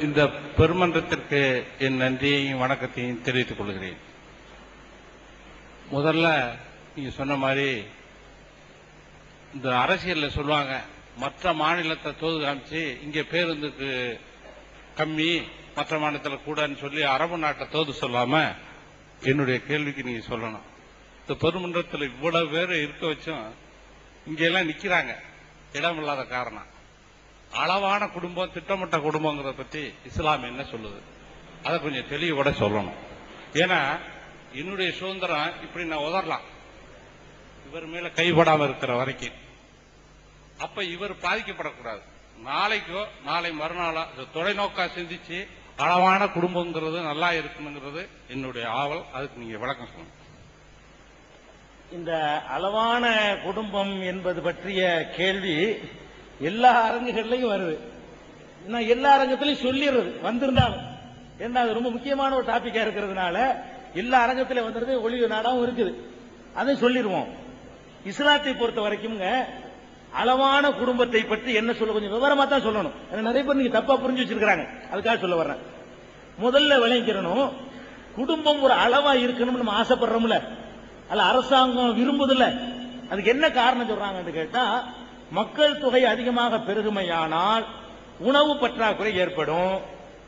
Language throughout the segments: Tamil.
இந்த பெருமன்றத்திற்கு என் நன்றியையும் வணக்கத்தையும் தெரிவித்துக் கொள்கிறேன். முதல்ல நீங்க சொன்ன மாதிரி இந்த அரசியல்ல சொல்லுவாங்க மற்ற மாநிலத்தை தோது காமிச்சு இங்க பேருந்துக்கு கம்மி மற்ற மாநிலத்தில் கூடன்னு சொல்லி அரபு நாட்டை தோது சொல்லாம என்னுடைய கேள்விக்கு நீங்க சொல்லணும். இந்த பெருமன்றத்தில் இவ்வளவு பேர் இருக்க வச்சும் இங்கெல்லாம் நிக்கிறாங்க. இடமில்லாத காரணம். அளவான குடும்பம் திட்டமிட்ட குடும்பங்கிறத பத்தி இஸ்லாம் என்ன சொல்லுது? அதை கொஞ்சம் தெளிவோட சொல்லணும். ஏன்னா என்னுடைய சுதந்திரம் இப்படி நான் உதறலாம். இவர் மேல கைப்படாம இருக்கிற வரைக்கும். அப்ப இவர் பாதிக்கப்படக்கூடாது. நாளைக்கோ நாளை மறுநாளோ இந்த தொலைநோக்கா சிந்திச்சு அளவான குடும்பங்கிறது நல்லா இருக்கணுங்கிறது என்னுடைய ஆவல். அதுக்கு நீங்க விளக்கம் சொல்லணும். இந்த அளவான குடும்பம் என்பது பற்றிய கேள்வி எல்லா அரங்குகள்லையும் வருது. நான் எல்லா அரங்கத்திலையும் சொல்லிடுறது வந்திருந்தாலும். ஏன்னா அது ரொம்ப முக்கியமான ஒரு டாபிக்கா இருக்கிறதுனால எல்லா அரங்கத்திலும் வந்துருது ஒளிவு நாடாவும் இருக்குது. அதை சொல்லிடுவோம். இஸ்லாத்தை பொறுத்த வரைக்கும்ங்க அளவான குடும்பத்தை பற்றி என்ன சொல்ல கொஞ்சம் விவரமா தான் சொல்லணும். நிறைய பேர் நீங்க தப்பா புரிஞ்சு வச்சிருக்காங்க அதுக்காக சொல்ல வர்றேன். முதல்ல விளங்கிக்கிறணும் குடும்பம் ஒரு அளவா இருக்கணும்னு நம்ம ஆசைப்படுறோம்ல. அல்ல அரசாங்கம் விரும்புதில்ல. அதுக்கு என்ன காரணம் சொல்றாங்கன்னு கேட்டா மக்கள் தொகை அதிகமாக பெருகுமையானால் உணவு பற்றாக்குறை ஏற்படும்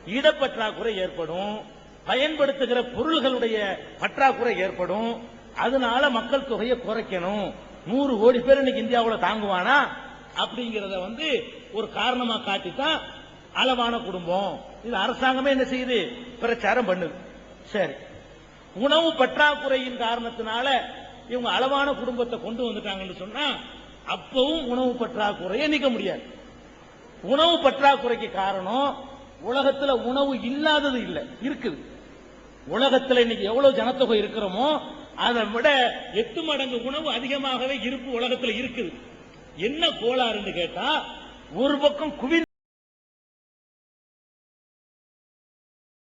இடப்பற்றாக்குறை ஏற்படும் பயன்படுத்துகிற பொருள்களுடைய பற்றாக்குறை ஏற்படும். அதனால மக்கள் தொகையை குறைக்கணும். நூறு கோடி பேர் இன்னைக்கு இந்தியாவில் தாங்குவானா? அப்படிங்கிறத வந்து ஒரு காரணமா காட்டித்தான் அளவான குடும்பம். இது அரசாங்கமே என்ன செய்யுது? பிரச்சாரம் பண்ணுது. சரி. உணவு பற்றாக்குறையின் காரணத்தினால இவங்க அளவான குடும்பத்தை கொண்டு வந்துட்டாங்கன்னு சொன்னா அப்பவும் உணவு பற்றாக்குறையை நீக்க முடியாது. உணவு பற்றாக்குறைக்கு காரணம் உலகத்துல உணவு இல்லாதது இல்லை இருக்குது. உலகத்துல இன்னைக்கு எவ்வளவு ஜனத்தொகை இருக்கிறோமோ அதை விட எட்டு மடங்கு உணவு அதிகமாகவே இருப்பு உலகத்துல இருக்குது. என்ன கோளாறுன்னு கேட்டா ஒரு பக்கம் குவி